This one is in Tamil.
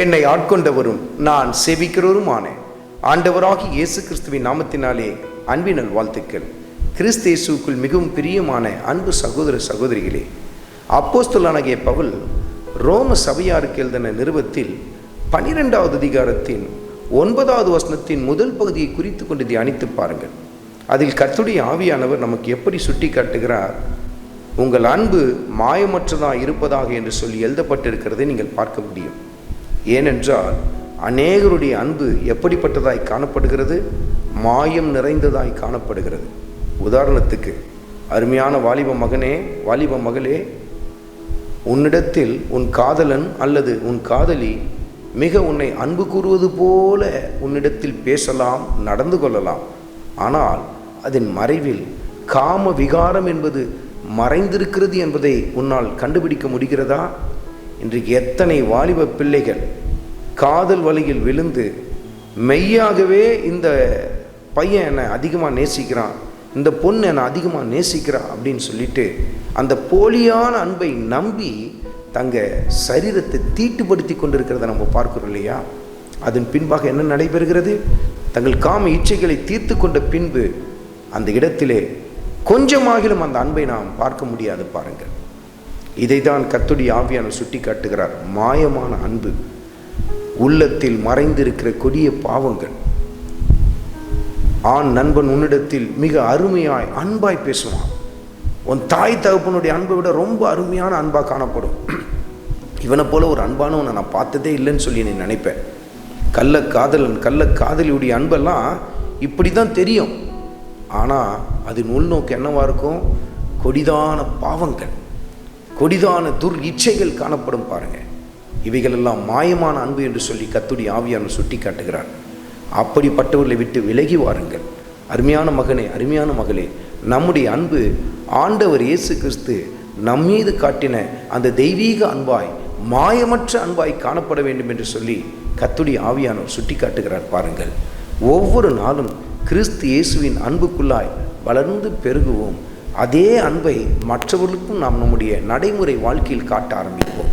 என்னை ஆட்கொண்டவரும் நான் சேவிக்கிறவருமான. ஆண்டவராகி இயேசு கிறிஸ்துவின் நாமத்தினாலே அன்பினல் வாழ்த்துக்கள் கிறிஸ்து இயேசுக்குள் மிகவும் பிரியமான அன்பு சகோதர சகோதரிகளே அப்போஸ்தலானகிய பவுல் ரோம சபையாருக்கு எழுதின நிறுவத்தில் பனிரெண்டாவது அதிகாரத்தின் ஒன்பதாவது வசனத்தின் முதல் பகுதியை குறித்து கொண்டு தியானித்து பாருங்கள். அதில் கர்த்துடைய ஆவியானவர் நமக்கு எப்படி சுட்டி காட்டுகிறார் உங்கள் அன்பு மாயமற்றதாக இருப்பதாக என்று சொல்லி எழுதப்பட்டிருக்கிறதை நீங்கள் பார்க்க முடியும். ஏனென்றால் அநேகருடைய அன்பு எப்படிப்பட்டதாய் காணப்படுகிறது? மாயம் நிறைந்ததாய் காணப்படுகிறது. உதாரணத்துக்கு அருமையான வாலிப மகனே வாலிப மகளே உன்னிடத்தில் உன் காதலன் அல்லது உன் காதலி மிக உன்னை அன்பு கூறுவது போல உன்னிடத்தில் பேசலாம் நடந்து கொள்ளலாம். ஆனால் அதன் மறைவில் காம விகாரம் என்பது மறைந்திருக்கிறது என்பதை உன்னால் கண்டுபிடிக்க முடிகிறதா? இன்றைக்கு எத்தனை வாலிப பிள்ளைகள் காதல் வழியில் விழுந்து மெய்யாகவே இந்த பையன் என்னை அதிகமாக நேசிக்கிறான் இந்த பொண்ணு என்னை அதிகமாக நேசிக்கிறா அப்படின்னு சொல்லிட்டு அந்த போலியான அன்பை நம்பி தங்க சரீரத்தை தீட்டுப்படுத்தி கொண்டிருக்கிறத நம்ம பார்க்குறோம் இல்லையா? அதன் பின்பாக என்ன நடைபெறுகிறது? தங்கள் காம இச்சைகளை தீர்த்து கொண்ட பின்பு அந்த இடத்திலே கொஞ்சமாகிலும் அந்த அன்பை நாம் பார்க்க முடியாது பாருங்கள். இதை தான் கத்துடி ஆவியான சுட்டி காட்டுகிறார் மாயமான அன்பு. உள்ளத்தில் மறைந்திருக்கிற கொடிய பாவங்கள். ஆண் நண்பன் உன்னிடத்தில் மிக அருமையாய் அன்பாய் பேசுவான். உன் தாய் தகப்பனுடைய அன்பை விட ரொம்ப அருமையான அன்பாக காணப்படும். இவனை போல ஒரு அன்பானவனை நான் பார்த்ததே இல்லைன்னு சொல்லி நீ நினைப்பேன். கள்ள காதலன் கள்ள காதலியுடைய அன்பெல்லாம் இப்படி தான் தெரியும். ஆனால் அது உள்நோக்கு என்னவா இருக்கும்? கொடிதான பாவங்கள். கொடிதான துர் இச்சைகள் காணப்படும் பாருங்கள் இவைகளெல்லாம் மாயமான அன்பு என்று சொல்லி கத்துடி ஆவியான சுட்டி காட்டுகிறார் அப்படிப்பட்டவர்களை விட்டு விலகி வாருங்கள். அருமையான மகனே அருமையான மகளே நம்முடைய அன்பு ஆண்டவர் இயேசு கிறிஸ்து நம்மீது காட்டின அந்த தெய்வீக அன்பாய் மாயமற்ற அன்பாய் காணப்பட வேண்டும் என்று சொல்லி கத்துடி ஆவியானவர் சுட்டி காட்டுகிறார் பாருங்கள். ஒவ்வொரு நாளும் கிறிஸ்து இயேசுவின் அன்புக்குள்ளாய் வளர்ந்து பெருகுவோம். அதே அன்பை மற்றவர்களுக்கும் நாம் நம்முடைய நடைமுறை வாழ்க்கையில் காட்ட ஆரம்பிப்போம்.